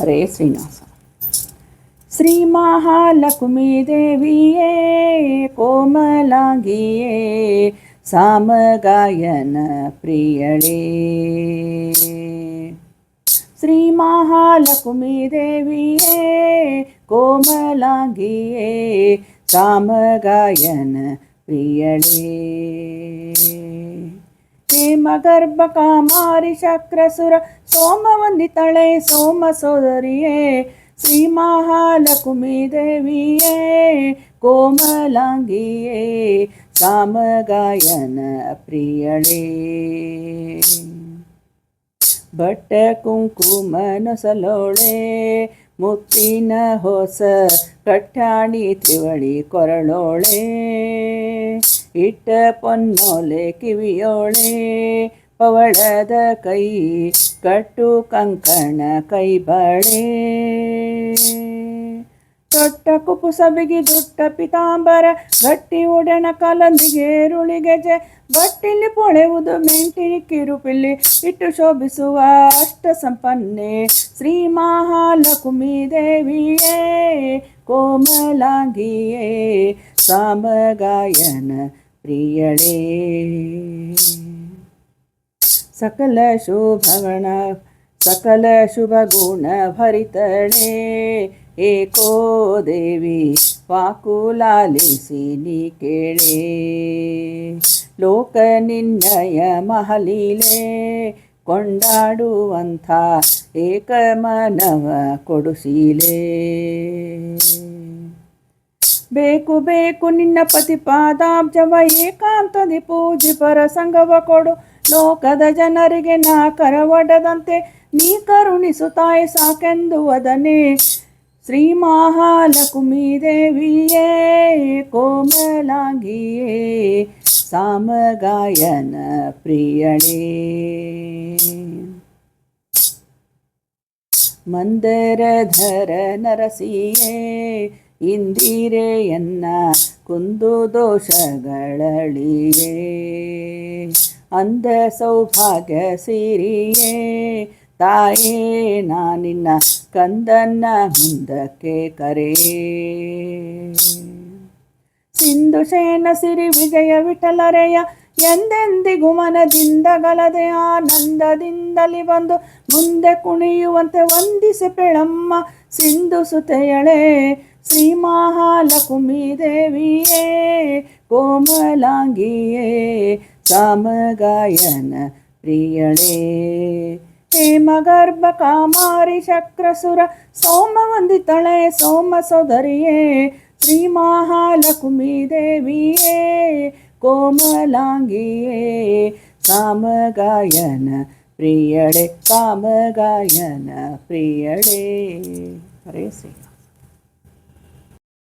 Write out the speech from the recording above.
ಹರೇ ಶ್ರೀನಿವಾಸ ಶ್ರೀ ಮಹಾಲಕ್ಷ್ಮೀ ದೇವಿಯೇ ಕೋಮಲಾಂಗಿಯೇ ಸಾಮಗಾಯನ ಪ್ರಿಯಳೇ ಶ್ರೀ ಮಹಾಲಕ್ಷ್ಮೀ ದೇವಿಯೇ ಕೋಮಲಾಂಗಿಯೇ ಸಾಮಗಾಯನ ಪ್ರಿಯಳೇ ಹೇಮಗರ್ಭ ಕಾಮಾರಿ ಶಕ್ರಸುರ ಸೋಮವಂದಿತಳೆ ಸೋಮ ಸೋದರಿಯೇ ಶ್ರೀ ಮಹಾಲಕ್ಷ್ಮೀ ದೇವಿಯೇ, ಕೋಮಲಾಂಗಿಯೇ ಕಾಮಗಾಯನ ಪ್ರಿಯಳೇ. ಬಟ್ಟ ಕುಂಕುಮ ನೊಸಲೋಳೆ ಮುತ್ತಿನ ಹೊಸ ಕಟ್ಟಾಣಿ ತ್ರಿವಳಿ ಕೊರಳೋಳೆ. ಇಟ್ಟ ಪೊನ್ನೋಲೆ ಕಿವಿಯೋಳೆ, ಪವಳದ ಕೈ ಕಟ್ಟು ಕಂಕಣ ಕೈ ಬಳೆ ತೊಟ್ಟ ಕುಪುಸ ಬಿಗಿ ದುಟ್ಟ ಪಿತಾಂಬರ, ಗಟ್ಟಿ ಉಡಣ ಕಲಂದಿಗೆ ರುಳಿಗೆಜೆ ಬಟ್ಟಿಲಿ ಪೊಳೆವುದು ಮೆಂಟಿ ಕಿರುಪಿಲ್ಲಿ ಇಟ್ಟು ಶೋಭಿಸುವ ಅಷ್ಟ ಸಂಪನ್ನೆ. ಶ್ರೀ ಮಹಾಲಕ್ಷ್ಮೀ ದೇವಿಯೇ ಕೋಮಲಾಂಗಿಯೇ, ಸಾಮಗಾಯನ ಪ್ರಿಯಳೇ. ಸಕಲ ಶುಭಗಣ ಸಕಲ ಶುಭ ಗುಣ ಭರಿತಳೆ ಏಕೋ ದೇವಿ ವಾಕುಲಾಲಿಸಿ ನೀ ಕೇಳೆ. ಲೋಕ ನಿನ್ನಯ ಮಹಲೀಲೆ, ಕೊಂಡಾಡುವಂಥ ಏಕಮನವ ಕೊಡುಸೀಲೆ ಬೇಕು ಬೇಕು, ನಿನ್ನ ಪತಿ ಪಾದಾಬ್ಜವ ಏಕಾಂತದಿ ಪೂಜಿ ಪರ ಸಂಗವ ಕೊಡು. ಲೋಕದ ಜನರಿಗೆ ನಾ ಕರವಡದಂತೆ ನೀ ಕರುಣಿಸು ತಾಯಿ ಸಾಕೆಂದು ವದನೆ. ಶ್ರೀ ಮಹಾಲಕ್ಷ್ಮೀ ದೇವಿಯೇ ಕೋಮಲಾಂಗಿಯೇ, ಸಾಮಗಾಯನ ಪ್ರಿಯಳೇ. ಮಂದರಧರ ನರಸಿಯೇ ಇಂದಿರೆಯನ್ನ ಕುಂದು ದೋಷಗಳಳಿಯೇ ಅಂದ ಸೌಭಾಗ್ಯ ಸಿರಿಯೇ, ತಾಯೇ ನಾನಿನ್ನ ಕಂದನ್ನ ಮುಂದಕ್ಕೆ ಕರೆ. ಸಿಂಧು ಸೇನ ಸಿರಿ ವಿಜಯ ವಿಠಲರೆಯ, ಎಂದೆಂದಿಗೂ ಮನದಿಂದ ಗಲದೆ ಆನಂದದಿಂದಲಿ ಬಂದು ಮುಂದೆ ಕುಣಿಯುವಂತೆ ವಂದಿಸಿ ಪೆಳಮ್ಮ ಸಿಂಧು ಸುತೆಯಳೆ. ಶ್ರೀ ಮಹಾಲಕ್ಷ್ಮೀ ದೇವಿಯೇ ಕೋಮಲಾಂಗಿಯೇ ಸಾಮಗಾಯನ ಪ್ರಿಯಳೇ ಹೇಮಗರ್ಭ ಕಾಮಾರಿ ಶಕ್ರಸುರ ಸೋಮ ವಂದಿತಳೆ ಸೋಮ ಸೋದರಿಯೇ ಶ್ರೀ ಮಹಾಲಕ್ಷ್ಮೀ ದೇವಿಯೇ ಕೋಮಲಾಂಗಿಯೇ ಸಾಮಗಾಯನ ಪ್ರಿಯಳೆ ಕಾಮಗಾಯನ ಪ್ರಿಯಳೇ ಹರೇ ಶ್ರೀ